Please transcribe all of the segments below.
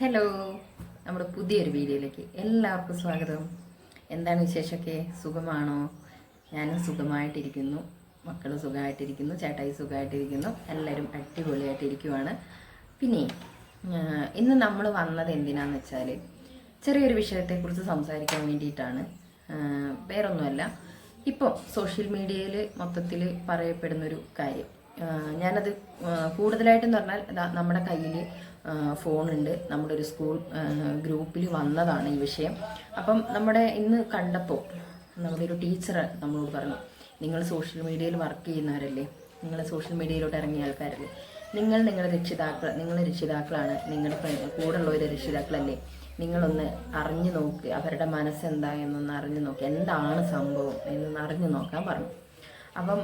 Hello നമ്മുടെ പുതിയൊരു വീഡിയോയിലേക്ക് എല്ലാവർക്കും സ്വാഗതം. എന്താണ് വിശേഷമൊക്കെ? സുഖമാണോ? ഞാനും സുഖമായിട്ടിരിക്കുന്നു. മക്കൾ സുഖമായിട്ടിരിക്കുന്നു. ചേട്ടായി സുഖമായിട്ടിരിക്കുന്നു. എല്ലാവരും അടിപൊളിയായിട്ടിരിക്കുവാണ്. പിന്നെ ഇന്ന് നമ്മൾ വന്നത് എന്തിനാന്ന് വെച്ചാൽ ചെറിയൊരു വിഷയത്തെക്കുറിച്ച് സംസാരിക്കാൻ വേണ്ടിയിട്ടാണ്. വേറൊന്നുമല്ല. ഇപ്പോൾ സോഷ്യൽ മീഡിയയിൽ മൊത്തത്തിൽ പറയപ്പെടുന്നൊരു കാര്യം. ഞാനത് കൂടുതലായിട്ടെന്ന് പറഞ്ഞാൽ നമ്മുടെ കയ്യിൽ ഫോണുണ്ട്. നമ്മുടെ ഒരു സ്കൂൾ ഗ്രൂപ്പിൽ വന്നതാണ് ഈ വിഷയം. അപ്പം നമ്മുടെ ഇന്ന് കണ്ടപ്പോൾ നമ്മുടെ ഒരു ടീച്ചർ നമ്മളോട് പറഞ്ഞു നിങ്ങൾ സോഷ്യൽ മീഡിയയിൽ വർക്ക് ചെയ്യുന്നവരല്ലേ? നിങ്ങൾ സോഷ്യൽ മീഡിയയിലോട്ട് ഇറങ്ങിയ ആൾക്കാരല്ലേ? നിങ്ങൾ നിങ്ങളുടെ രക്ഷിതാക്കൾ നിങ്ങളുടെ രക്ഷിതാക്കളാണ് നിങ്ങളുടെ കൂടെ കൂടെയുള്ളവരുടെ രക്ഷിതാക്കളല്ലേ? നിങ്ങളൊന്ന് അറിഞ്ഞു നോക്ക് അവരുടെ മനസ്സെന്താ എന്നൊന്ന് അറിഞ്ഞു നോക്ക് എന്താണ് സംഭവം എന്നൊന്ന് അറിഞ്ഞു നോക്കാൻ പറഞ്ഞു. അപ്പം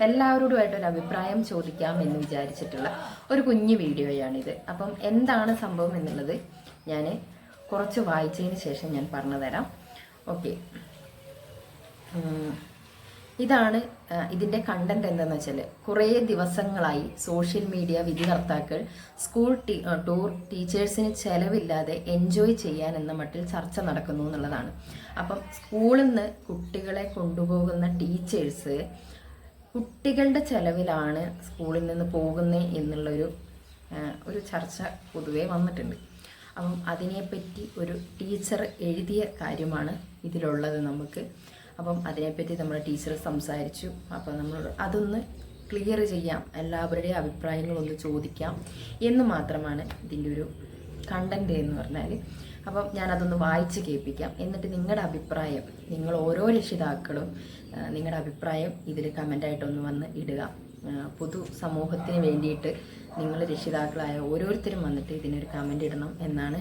ആ, എല്ലാവരോടുമായിട്ട് ഒരു അഭിപ്രായം ചോദിക്കാം എന്ന് വിചാരിച്ചിട്ടുള്ള ഒരു കുഞ്ഞു വീഡിയോയാണിത്. അപ്പം എന്താണ് സംഭവം എന്നുള്ളത് ഞാൻ കുറച്ച് വായിച്ചതിന് ശേഷം ഞാൻ പറഞ്ഞു തരാം ഓക്കെ ഇതാണ് ഇതിന്റെ കണ്ടന്റ് എന്താന്ന് വെച്ചാൽ കുറേ ദിവസങ്ങളായി സോഷ്യൽ മീഡിയ വിധികർത്താക്കൾ സ്കൂൾ ടൂർ ടീച്ചേഴ്സിന് ചെലവില്ലാതെ എൻജോയ് ചെയ്യാൻ എന്ന മട്ടിൽ ചർച്ച നടക്കുന്നു എന്നുള്ളതാണ്. അപ്പം സ്കൂളിൽ നിന്ന് കുട്ടികളെ കൊണ്ടുപോകുന്ന ടീച്ചേഴ്സ് കുട്ടികളുടെ ചെലവിലാണ് സ്കൂളിൽ നിന്ന് പോകുന്നത് എന്നുള്ളൊരു ഒരു ചർച്ച പൊതുവേ വന്നിട്ടുണ്ട്. അപ്പം അതിനെപ്പറ്റി ഒരു ടീച്ചർ എഴുതിയ കാര്യമാണ് ഇതിലുള്ളത് നമുക്ക്. അപ്പം അതിനെപ്പറ്റി നമ്മുടെ ടീച്ചർ സംസാരിച്ചു. അപ്പം നമ്മൾ അതൊന്ന് ക്ലിയർ ചെയ്യാം. എല്ലാവരുടെയും അഭിപ്രായങ്ങളൊന്ന് ചോദിക്കാം. എന്ന് മാത്രമാണ് ഇതിന്റെ ഒരു കണ്ടന്റ് എന്ന് പറഞ്ഞാൽ അപ്പം ഞാനതൊന്ന് വായിച്ച് കേൾപ്പിക്കാം. എന്നിട്ട് നിങ്ങളുടെ അഭിപ്രായം നിങ്ങൾ ഓരോ രക്ഷിതാക്കളും നിങ്ങളുടെ അഭിപ്രായം ഇതിൽ കമന്റായിട്ടൊന്ന് വന്ന് ഇടുക. പൊതു സമൂഹത്തിന് വേണ്ടിയിട്ട് നിങ്ങൾ രക്ഷിതാക്കളായ ഓരോരുത്തരും വന്നിട്ട് ഇതിനൊരു കമന്റ് ഇടണം എന്നാണ്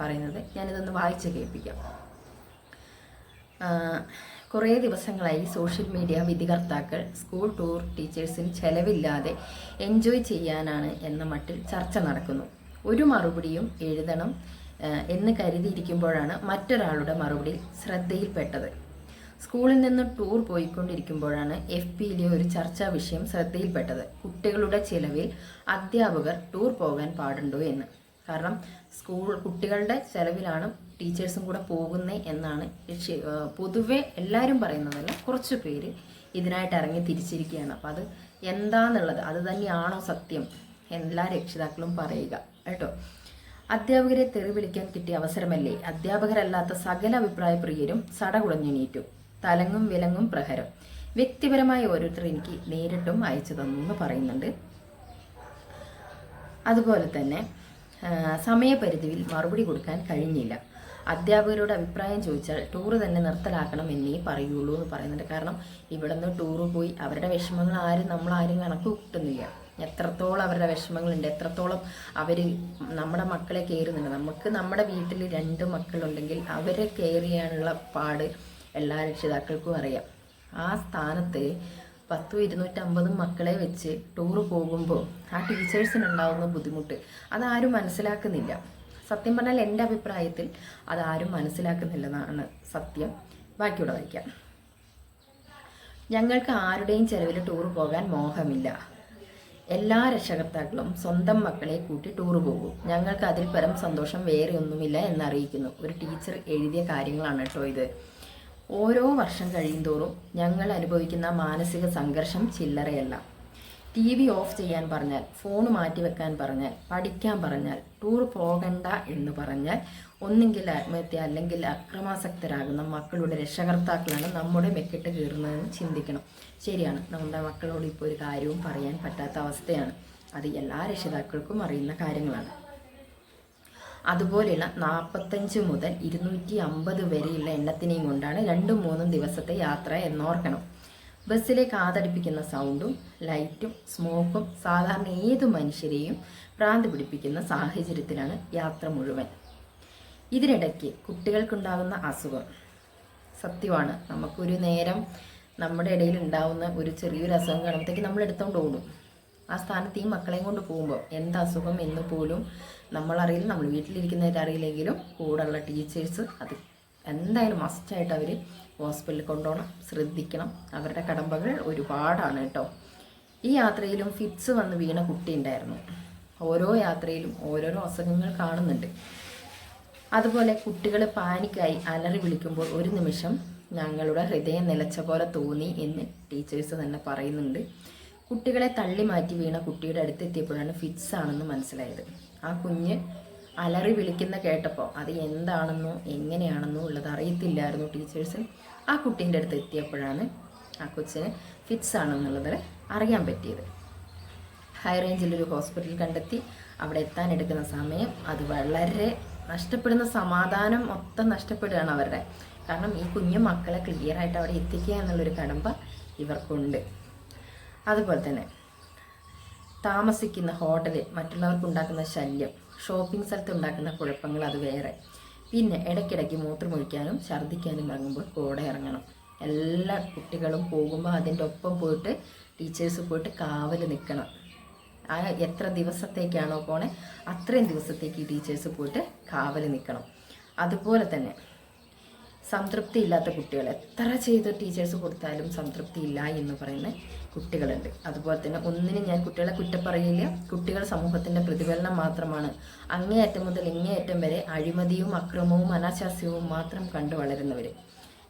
പറയുന്നത്. ഞാനിതൊന്ന് വായിച്ച് കേൾപ്പിക്കാം. കുറേ ദിവസങ്ങളായി സോഷ്യൽ മീഡിയ വിധികർത്താക്കൾ സ്കൂൾ ടൂർ ടീച്ചേഴ്സിന് ചെലവില്ലാതെ എൻജോയ് ചെയ്യാനാണ് എന്ന മട്ടിൽ ചർച്ച നടക്കുന്നു. ഒരു മറുപടിയും എഴുതണം എന്ന് കരുതിയിരിക്കുമ്പോഴാണ് മറ്റൊരാളുടെ മറുപടി ശ്രദ്ധയിൽപ്പെട്ടത്. സ്കൂളിൽ നിന്ന് ടൂർ പോയിക്കൊണ്ടിരിക്കുമ്പോഴാണ് എഫ് പിയിലെ ഒരു ചർച്ചാ വിഷയം ശ്രദ്ധയിൽപ്പെട്ടത്. കുട്ടികളുടെ ചിലവിൽ അധ്യാപകർ ടൂർ പോകാൻ പാടുണ്ടോ എന്ന്. കാരണം സ്കൂൾ കുട്ടികളുടെ ചിലവിലാണ് ടീച്ചേഴ്സും കൂടെ പോകുന്നത് എന്നാണ് പൊതുവെ എല്ലാവരും പറയുന്നതല്ല കുറച്ച് പേര് ഇതിനായിട്ട് ഇറങ്ങി തിരിച്ചിരിക്കുകയാണ്. അപ്പം അത് എന്താണെന്നുള്ളത് അത് തന്നെയാണോ സത്യം? എല്ലാ രക്ഷിതാക്കളും പറയുക കേട്ടോ. അധ്യാപകരെ തെറി വിളിക്കാൻ കിട്ടിയ അവസരമല്ലേ? അധ്യാപകരല്ലാത്ത സകല അഭിപ്രായ പ്രിയരും സടകുളഞ്ഞെണീറ്റു തലങ്ങും വിലങ്ങും പ്രഹരം. വ്യക്തിപരമായ ഓരോരുത്തർ എനിക്ക് നേരിട്ടും അയച്ചു തന്നു എന്ന് പറയുന്നുണ്ട്. അതുപോലെ തന്നെ സമയപരിധിയിൽ മറുപടി കൊടുക്കാൻ കഴിഞ്ഞില്ല. അധ്യാപകരോട് അഭിപ്രായം ചോദിച്ചാൽ ടൂറ് തന്നെ നിർത്തലാക്കണം എന്നേ പറയുള്ളൂ എന്ന് പറയുന്നുണ്ട്. കാരണം ഇവിടെ നിന്ന് ടൂറ് പോയി അവരുടെ വിഷമങ്ങൾ ആരും നമ്മൾ ആരും കണക്ക് കൂട്ടുന്നില്ല. എത്രത്തോളം അവരുടെ വിഷമങ്ങളുണ്ട് എത്രത്തോളം അവർ നമ്മുടെ മക്കളെ കയറുന്നുണ്ട് നമുക്ക് നമ്മുടെ വീട്ടിൽ രണ്ട് മക്കളുണ്ടെങ്കിൽ അവരെ കെയർ ചെയ്യാനുള്ള പാട് എല്ലാ രക്ഷിതാക്കൾക്കും അറിയാം. ആ സ്ഥാനത്ത് പത്തും ഇരുന്നൂറ്റമ്പതും മക്കളെ വെച്ച് ടൂർ പോകുമ്പോൾ ആ ടീച്ചേഴ്സിനുണ്ടാവുന്ന ബുദ്ധിമുട്ട് അതാരും മനസ്സിലാക്കുന്നില്ല. സത്യം പറഞ്ഞാൽ എന്റെ അഭിപ്രായത്തിൽ അതാരും മനസ്സിലാക്കുന്നില്ലെന്നാണ് സത്യം. ബാക്കിയുള്ള വായിക്കാം ഞങ്ങൾക്ക് ആരുടെയും ചെലവിൽ ടൂർ പോകാൻ മോഹമില്ല. എല്ലാ രക്ഷകർത്താക്കളും സ്വന്തം മക്കളെ കൂട്ടി ടൂർ പോകും. ഞങ്ങൾക്ക് അതിൽ പരം സന്തോഷം വേറെ ഒന്നുമില്ല എന്നറിയിക്കുന്നു. ഒരു ടീച്ചർ എഴുതിയ കാര്യങ്ങളാണ് കേട്ടോ ഇത്. ഓരോ വർഷം കഴിയുന്തോറും ഞങ്ങൾ അനുഭവിക്കുന്ന മാനസിക സംഘർഷം ചില്ലറയല്ല. ടി വി ഓഫ് ചെയ്യാൻ പറഞ്ഞാൽ ഫോൺ മാറ്റി വെക്കാൻ പറഞ്ഞാൽ പഠിക്കാൻ പറഞ്ഞാൽ ടൂർ പോകണ്ട എന്ന് പറഞ്ഞാൽ ഒന്നെങ്കിൽ ആത്മഹത്യ അല്ലെങ്കിൽ അക്രമാസക്തരാകുന്ന മക്കളുടെ രക്ഷകർത്താക്കളാണ് നമ്മുടെ മെക്കിട്ട് കയറുന്നതെന്ന് ചിന്തിക്കണം. ശരിയാണ്. നമ്മുടെ മക്കളോട് ഇപ്പോൾ ഒരു കാര്യവും പറയാൻ പറ്റാത്ത അവസ്ഥയാണ്. അത് എല്ലാ രക്ഷിതാക്കൾക്കും അറിയുന്ന കാര്യങ്ങളാണ്. അതുപോലെയുള്ള നാൽപ്പത്തഞ്ച് മുതൽ ഇരുന്നൂറ്റി അമ്പത് വരെയുള്ള എണ്ണത്തിനെയും കൊണ്ടാണ് രണ്ടും മൂന്നും ദിവസത്തെ യാത്ര എന്നോർക്കണം. ബസ്സിലെ കാതടിപ്പിക്കുന്ന സൗണ്ടും ലൈറ്റും സ്മോക്കും സാധാരണ ഏത് മനുഷ്യരെയും ഭ്രാന്ത് പിടിപ്പിക്കുന്ന സാഹചര്യത്തിലാണ് യാത്ര മുഴുവൻ. ഇതിനിടയ്ക്ക് കുട്ടികൾക്കുണ്ടാകുന്ന അസുഖം. സത്യമാണ്. നമുക്കൊരു നേരം നമ്മുടെ ഇടയിൽ ഉണ്ടാവുന്ന ഒരു ചെറിയൊരു അസുഖം കാണുമ്പോഴത്തേക്ക് നമ്മൾ എടുത്തോണ്ട് ഓടും. ആ സ്ഥാനത്ത് ഈ മക്കളെയും കൊണ്ട് പോകുമ്പോൾ എന്ത് അസുഖം എന്ന് പോലും നമ്മളറിയില്ല. നമ്മൾ വീട്ടിലിരിക്കുന്നവരറിയില്ലെങ്കിലും കൂടെയുള്ള ടീച്ചേഴ്സ് അത് എന്തായാലും മസ്റ്റായിട്ട് അവർ ഹോസ്പിറ്റലിൽ കൊണ്ടുപോകണം. ശ്രദ്ധിക്കണം. അവരുടെ കടമ്പകൾ ഒരുപാടാണ് കേട്ടോ. ഈ യാത്രയിലും ഫിറ്റ്സ് വന്ന് വീണ കുട്ടി ഉണ്ടായിരുന്നു. ഓരോ യാത്രയിലും ഓരോരോ അസുഖങ്ങൾ കാണുന്നുണ്ട്. അതുപോലെ കുട്ടികൾ പാനിക്കായി അലറി വിളിക്കുമ്പോൾ ഒരു നിമിഷം ഞങ്ങളുടെ ഹൃദയം നിലച്ച പോലെ തോന്നി എന്ന് ടീച്ചേഴ്സ് തന്നെ പറയുന്നുണ്ട്. കുട്ടികളെ തള്ളി മാറ്റി വീണ കുട്ടിയുടെ അടുത്തെത്തിയപ്പോഴാണ് ഫിറ്റ്സ് ആണെന്ന് മനസ്സിലായത്. ആ കുഞ്ഞ് അലറി വിളിക്കുന്ന കേട്ടപ്പോൾ അത് എന്താണെന്നോ എങ്ങനെയാണെന്നോ ഉള്ളത് അറിയത്തില്ലായിരുന്നു ടീച്ചേഴ്സ് ആ കുട്ടീന്റെ അടുത്ത് എത്തിയപ്പോഴാണ് ആ കൊച്ചിന് ഫിറ്റ്സ് ആണെന്നുള്ളത് അറിയാൻ പറ്റിയത്. ഹൈ റേഞ്ചിലൊരു ഹോസ്പിറ്റൽ കണ്ടെത്തി. അവിടെ എത്താൻ എടുക്കുന്ന സമയം അത് വളരെ നഷ്ടപ്പെടുന്ന സമാധാനം മൊത്തം നഷ്ടപ്പെടുകയാണ് അവരുടെ. കാരണം ഈ കുഞ്ഞു മക്കളെ ക്ലിയർ ആയിട്ട് അവിടെ എത്തിക്കുക എന്നുള്ളൊരു കടമ്പ ഇവർക്കുണ്ട്. അതുപോലെ തന്നെ താമസിക്കുന്ന ഹോട്ടലിൽ മറ്റുള്ളവർക്ക് ഉണ്ടാക്കുന്ന ശല്യം ഷോപ്പിംഗ് സ്ഥലത്ത് ഉണ്ടാക്കുന്ന കുഴപ്പങ്ങൾ അത് വേറെ. പിന്നെ ഇടയ്ക്കിടയ്ക്ക് മൂത്രമൊഴിക്കാനും ഛർദ്ദിക്കാനും ഇറങ്ങുമ്പോൾ കൂടെ ഇറങ്ങണം. എല്ലാ കുട്ടികളും പോകുമ്പോൾ അതിന്റെ ഒപ്പം പോയിട്ട് ടീച്ചേഴ്സ് പോയിട്ട് കാവൽ നിൽക്കണം. ആ എത്ര ദിവസത്തേക്കാണോ പോണേ അത്രയും ദിവസത്തേക്ക് ഈ ടീച്ചേഴ്സ് പോയിട്ട് കാവൽ നിൽക്കണം അതുപോലെ തന്നെ സംതൃപ്തി ഇല്ലാത്ത കുട്ടികൾ എത്ര ചെയ്ത് ടീച്ചേഴ്സ് കൊടുത്താലും സംതൃപ്തി ഇല്ല എന്ന് പറയുന്ന കുട്ടികളുണ്ട്. അതുപോലെ തന്നെ ഒന്നിനും ഞാൻ കുട്ടികളെ കുറ്റം പറയില്ല കുട്ടികൾ സമൂഹത്തിന്റെ പ്രതിഫലനം മാത്രമാണ്. അങ്ങേയറ്റം മുതൽ ഇങ്ങേയറ്റം വരെ അഴിമതിയും അക്രമവും അനാശാസ്യവും മാത്രം കണ്ടു വളരുന്നവർ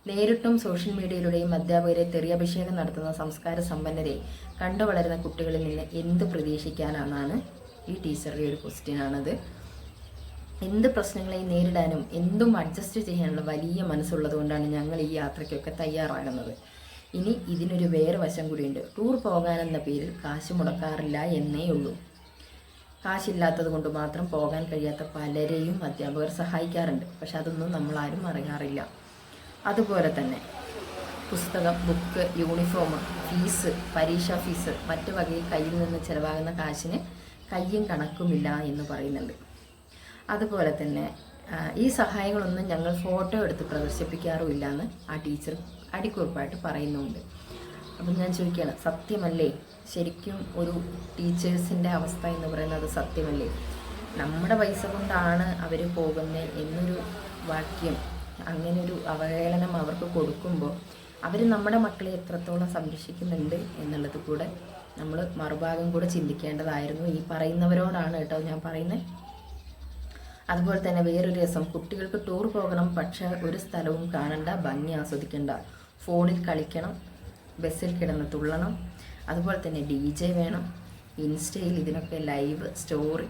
നേരിട്ടും സോഷ്യൽ മീഡിയയിലൂടെയും അധ്യാപകരെ തെറിയഭിഷേകം നടത്തുന്ന സംസ്കാര സമ്പന്നരെ കണ്ടു വളരുന്ന കുട്ടികളിൽ നിന്ന് എന്ത് പ്രതീക്ഷിക്കാനാണെന്നാണ് ഈ ടീച്ചറുടെ ഒരു ക്വസ്റ്റ്യൻ ആണത് എന്ത് പ്രശ്നങ്ങളെയും നേരിടാനും എന്തും അഡ്ജസ്റ്റ് ചെയ്യാനുള്ള വലിയ മനസ്സുള്ളത് കൊണ്ടാണ് ഞങ്ങൾ ഈ യാത്രയ്ക്കൊക്കെ തയ്യാറാകുന്നത്. ഇനി ഇതിനൊരു വേറെ വശം കൂടിയുണ്ട്. ടൂർ പോകാനെന്ന പേരിൽ കാശ് മുടക്കാറില്ല എന്നേ ഉള്ളൂ. കാശില്ലാത്തത് കൊണ്ട് മാത്രം പോകാൻ കഴിയാത്ത പലരെയും അധ്യാപകർ സഹായിക്കാറുണ്ട്. പക്ഷെ അതൊന്നും നമ്മളാരും അറിയാറില്ല അതുപോലെ തന്നെ പുസ്തകം ബുക്ക് യൂണിഫോം ഫീസ് പരീക്ഷാ ഫീസ് മറ്റു വകയിൽ കയ്യിൽ നിന്ന് ചിലവാകുന്ന കാശിന് കയ്യും കണക്കുമില്ല എന്ന് പറയുന്നുണ്ട്. അതുപോലെ തന്നെ ഈ സഹായങ്ങളൊന്നും ഞങ്ങൾ ഫോട്ടോ എടുത്ത് പ്രദർശിപ്പിക്കാറുമില്ല എന്ന് ആ ടീച്ചർ അടിക്കുറിപ്പായിട്ട് പറയുന്നുണ്ട്. അപ്പം ഞാൻ ചോദിക്കുകയാണ് സത്യമല്ലേ? ശരിക്കും ഒരു ടീച്ചേഴ്സിന്റെ അവസ്ഥ എന്ന് പറയുന്നത് സത്യമല്ലേ? നമ്മുടെ പൈസ കൊണ്ടാണ് അവർ പോകുന്നത് എന്നൊരു വാക്യം അങ്ങനെ ഒരു അവഹേളനം അവർക്ക് കൊടുക്കുമ്പോൾ അവർ നമ്മുടെ മക്കളെ എത്രത്തോളം സംരക്ഷിക്കുന്നുണ്ട് എന്നുള്ളത് കൂടെ നമ്മൾ മറുഭാഗം കൂടെ ചിന്തിക്കേണ്ടതായിരുന്നു. ഈ പറയുന്നവരോടാണ് കേട്ടോ ഞാൻ പറയുന്നത്. അതുപോലെ തന്നെ വേറൊരു രസം കുട്ടികൾക്ക് ടൂർ പോകണം പക്ഷേ ഒരു സ്ഥലവും കാണണ്ട ഭംഗി ആസ്വദിക്കണ്ട. ഫോണിൽ കളിക്കണം ബസ്സിൽ കിടന്ന് തുള്ളണം. അതുപോലെ തന്നെ ഡി ജെ വേണം ഇൻസ്റ്റയിൽ ഇതിനൊക്കെ ലൈവ് സ്റ്റോറി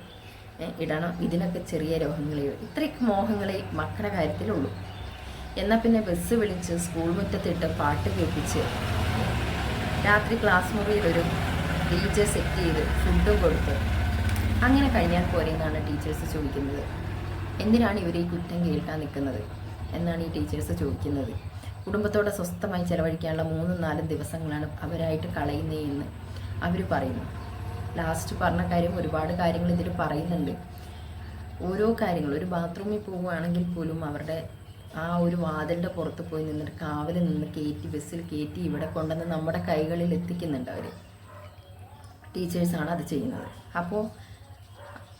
ഇടണം. ഇതിനൊക്കെ ചെറിയ രോഗങ്ങളെ ഇത്രയൊക്കെ മോഹങ്ങളെ മക്കളുടെ കാര്യത്തിലുള്ളൂ. എന്നാൽ പിന്നെ ബസ് വിളിച്ച് സ്കൂൾ മുറ്റത്തിട്ട് പാട്ട് കേൾപ്പിച്ച് രാത്രി ക്ലാസ് മുറിയിൽ ഒരു ജെ സെറ്റ് ചെയ്ത് ഫുഡും കൊടുത്ത്. അങ്ങനെ കഴിഞ്ഞാൽ പോരെ എന്നാണ് ടീച്ചേഴ്സ് ചോദിക്കുന്നത്. എന്തിനാണ് ഇവർ ഈ കുറ്റം കേൾക്കാൻ നിൽക്കുന്നത്? എന്നാണ് ഈ ടീച്ചേഴ്സ് ചോദിക്കുന്നത്. കുടുംബത്തോടെ സ്വസ്ഥമായി ചെലവഴിക്കാനുള്ള മൂന്നും നാലും ദിവസങ്ങളാണ് അവരായിട്ട് കളയുന്നതെന്ന് അവർ പറയുന്നു. ലാസ്റ്റ് പറഞ്ഞ കാര്യം ഒരുപാട് കാര്യങ്ങൾ ഇതിൽ പറയുന്നുണ്ട്. ഓരോ കാര്യങ്ങൾ ഒരു ബാത്റൂമിൽ പോവുകയാണെങ്കിൽ പോലും അവരുടെ ആ ഒരു വാതിലിന്റെ പുറത്ത് പോയി നിന്നിട്ട് കാവൽ നിന്ന് കയറ്റി ബസ്സിൽ കയറ്റി ഇവിടെ കൊണ്ടുവന്ന് നമ്മുടെ കൈകളിൽ എത്തിക്കുന്നുണ്ട് അവർ ടീച്ചേഴ്സാണ് അത് ചെയ്യുന്നത്. അപ്പോൾ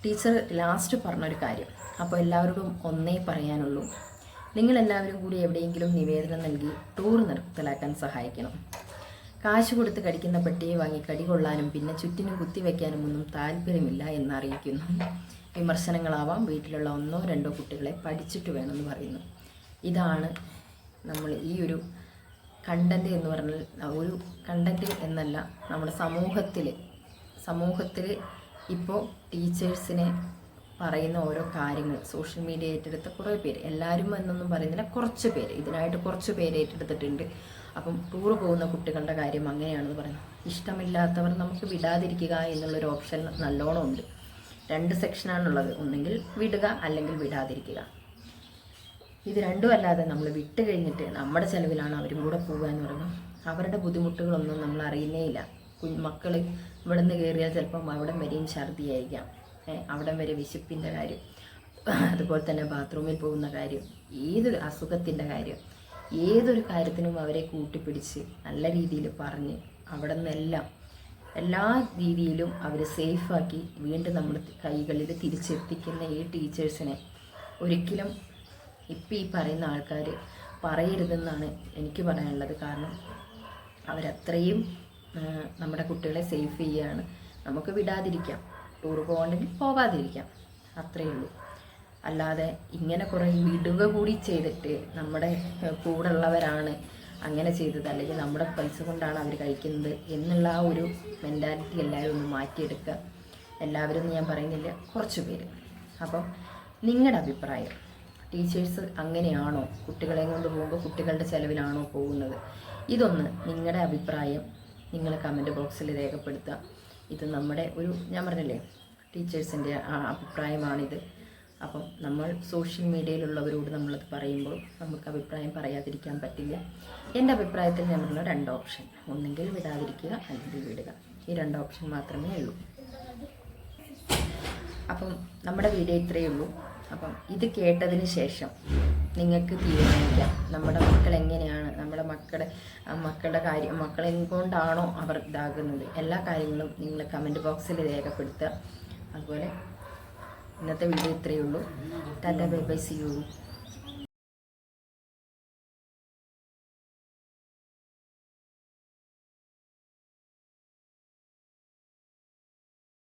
ടീച്ചർ ലാസ്റ്റ് പറഞ്ഞൊരു കാര്യം. അപ്പോൾ എല്ലാവരോടും ഒന്നേ പറയാനുള്ളൂ. നിങ്ങളെല്ലാവരും കൂടി എവിടെയെങ്കിലും നിവേദനം നൽകി ടൂർ നിർത്തലാക്കാൻ സഹായിക്കണം. കാശ് കൊടുത്ത് കടിക്കുന്ന പട്ടിയെ വാങ്ങി കടി കൊള്ളാനും പിന്നെ ചുറ്റിനും കുത്തിവെക്കാനും ഒന്നും താല്പര്യമില്ല എന്നറിയിക്കുന്നു. വിമർശനങ്ങളാവാം. വീട്ടിലുള്ള ഒന്നോ രണ്ടോ കുട്ടികളെ പഠിച്ചിട്ട് വേണമെന്ന് പറയുന്നു. ഇതാണ് നമ്മൾ ഈ ഒരു കണ്ടന്റ് എന്ന് പറഞ്ഞാൽ ഒരു കണ്ടന്റ് എന്നല്ല നമ്മുടെ സമൂഹത്തിൽ സമൂഹത്തിൽ ഇപ്പോൾ ടീച്ചേഴ്സിനെ പറയുന്ന ഓരോ കാര്യങ്ങൾ സോഷ്യൽ മീഡിയ ഏറ്റെടുത്ത കുറേ പേര് എല്ലാവരും എന്നൊന്നും പറയുന്നില്ല കുറച്ച് പേര്. ഇതിനായിട്ട് കുറച്ച് പേര് ഏറ്റെടുത്തിട്ടുണ്ട്. അപ്പം ടൂർ പോകുന്ന കുട്ടികളുടെ കാര്യം അങ്ങനെയാണെന്ന് പറയുന്നത്. ഇഷ്ടമില്ലാത്തവർ നമുക്ക് വിടാതിരിക്കുക എന്നുള്ളൊരു ഓപ്ഷൻ നല്ലോണം ഉണ്ട് രണ്ട് സെക്ഷനാണുള്ളത് ഒന്നെങ്കിൽ വിടുക അല്ലെങ്കിൽ വിടാതിരിക്കുക. ഇത് രണ്ടും അല്ലാതെ നമ്മൾ വിട്ട് കഴിഞ്ഞിട്ട് നമ്മുടെ ചിലവിലാണ് അവരും കൂടെ പോവുക എന്ന് പറയുന്നത്. അവരുടെ ബുദ്ധിമുട്ടുകളൊന്നും നമ്മൾ അറിയുന്നേയില്ല മക്കൾ ഇവിടെ നിന്ന് കയറിയാൽ ചിലപ്പം അവിടം വരെയും ഛർദിയായിരിക്കാം. അവിടം വരെ വിശപ്പിന്റെ കാര്യം അതുപോലെ തന്നെ ബാത്റൂമിൽ പോകുന്ന കാര്യം ഏതൊരു അസുഖത്തിന്റെ കാര്യം ഏതൊരു കാര്യത്തിനും അവരെ കൂട്ടിപ്പിടിച്ച് നല്ല രീതിയിൽ പറഞ്ഞ് അവിടെ നിന്നെല്ലാം എല്ലാ രീതിയിലും അവർ സേഫാക്കി വീണ്ടും നമ്മൾ കൈകളിൽ തിരിച്ചെത്തിക്കുന്ന ഈ ടീച്ചേഴ്സിനെ ഒരിക്കലും ഇപ്പം ഈ പറയുന്ന ആൾക്കാർ പറയരുതെന്നാണ് എനിക്ക് പറയാനുള്ളത്. കാരണം അവരത്രയും നമ്മുടെ കുട്ടികളെ സേഫ് ചെയ്യുകയാണ് നമുക്ക് വിടാതിരിക്കാം. ടൂർ പോകണ്ടെങ്കിൽ പോകാതിരിക്കാം. അത്രയേ ഉള്ളൂ. അല്ലാതെ ഇങ്ങനെ കുറേ വിടുക കൂടി ചെയ്തിട്ട് നമ്മുടെ കൂടെ ഉള്ളവരാണ് അങ്ങനെ ചെയ്തത്. അല്ലെങ്കിൽ നമ്മുടെ പൈസ കൊണ്ടാണ് അവർ കഴിക്കുന്നത് എന്നുള്ള ആ ഒരു മെന്റാലിറ്റി എല്ലാവരും ഒന്ന് മാറ്റിയെടുക്കുക. എല്ലാവരും ഞാൻ പറയുന്നില്ല കുറച്ച് പേര്. അപ്പം നിങ്ങളുടെ അഭിപ്രായം? ടീച്ചേഴ്സ് അങ്ങനെയാണോ? കുട്ടികളെ കൊണ്ട് പോകുമ്പോൾ കുട്ടികളുടെ ചിലവിലാണോ പോകുന്നത്? ഇതൊന്ന് നിങ്ങളുടെ അഭിപ്രായം നിങ്ങൾ കമന്റ് ബോക്സിൽ രേഖപ്പെടുത്തുക. ഇത് നമ്മുടെ ഒരു ഞാൻ പറഞ്ഞില്ലേ ടീച്ചേഴ്സിന്റെ അഭിപ്രായമാണിത്. അപ്പം നമ്മൾ സോഷ്യൽ മീഡിയയിലുള്ളവരോട് നമ്മളത് പറയുമ്പോൾ നമുക്ക് അഭിപ്രായം പറയാതിരിക്കാൻ പറ്റില്ല. എന്റെ അഭിപ്രായത്തിൽ ഞാൻ പറഞ്ഞ രണ്ട് ഓപ്ഷൻ. ഒന്നെങ്കിൽ വിടാതിരിക്കുക അല്ലെങ്കിൽ വിടുക. ഈ രണ്ട് ഓപ്ഷൻ മാത്രമേ ഉള്ളൂ. അപ്പം നമ്മുടെ വീഡിയോ ഇത്രയേ ഉള്ളൂ. അപ്പം ഇത് കേട്ടതിന് ശേഷം നിങ്ങൾക്ക് തീരുമാനിക്കാം. നമ്മുടെ മക്കൾ എങ്ങനെയാണ്? നമ്മുടെ മക്കളെ മക്കളുടെ കാര്യം മക്കളെ അവർ ഇതാകുന്നത്? എല്ലാ കാര്യങ്ങളും നിങ്ങൾ കമന്റ് ബോക്സിൽ രേഖപ്പെടുത്തുക. അതുപോലെ ഇന്നത്തെ വീഡിയോ ഇത്രയേ ഉള്ളൂ. Tata bye bye see you